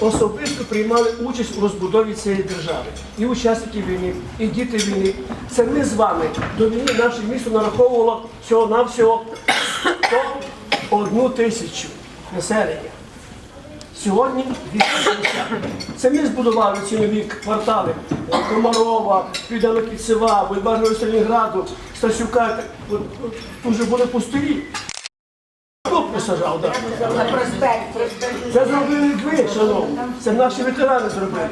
особисто приймали участь у розбудові цієї держави. І учасники війни, і діти війни. Це ми з вами до війни наше місто нараховувало всього-навсього 101 тисячу населення. Сьогодні 250. Це ми збудували ці нові квартали Комарова, Південно Кільцева, Бульбарного Сталінграду, Стасюка. Тут вже були пустирі. Хто посажав, так? Це зробили ви, шановні. Це наші ветерани зробили.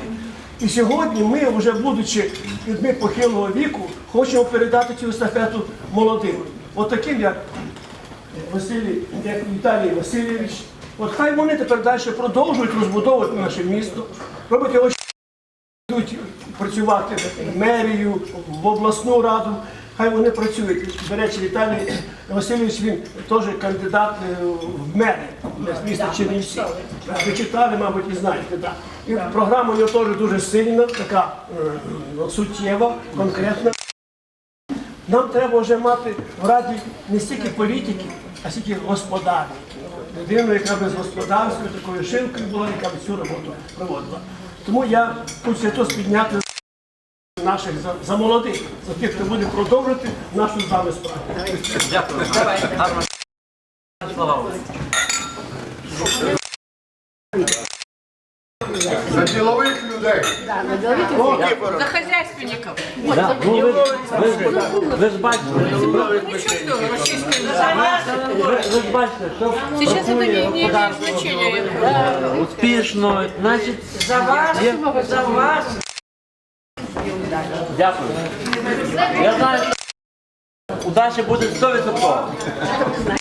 І сьогодні ми, вже будучи людьми похилого віку, хочемо передати цю естафету молодим. От таким, як Василій, як Віталій Васильович. От хай вони тепер далі продовжують розбудовувати наше місто, робити йдуть працювати в мерію, в обласну раду. Хай вони працюють. До речі, Віталій Васильович він теж кандидат е, в мери з міста Чернівці. Ви читали, мабуть, і знаєте. Да. І програма у нього теж дуже сильна, така е, суттєва, конкретна. Нам треба вже мати в раді не стільки політики, а стільки господарників. Людину, яка би з господарською такою шилкою була, яка б цю роботу проводила. Тому я хочу святос підняти наших за, за молодих, за тих, хто буде продовжувати нашу з вами справу. Дякую. За ділових людей. За хозяйственников. Да, ну, ви, ви, ви ж бачите, что российская ви, ви ж бачите, що Сейчас это не, не працює имеет значения. успішно, значить, За вас, за вас. Дякую. Я знаю, що удача буде 100%.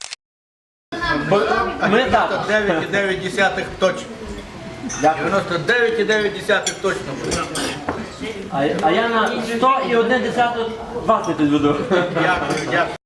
Бо Ми так. 99,9 точно. 99,9 точно. А, а я на 100 і 1 десяту 20 підведу. Дякую, дякую.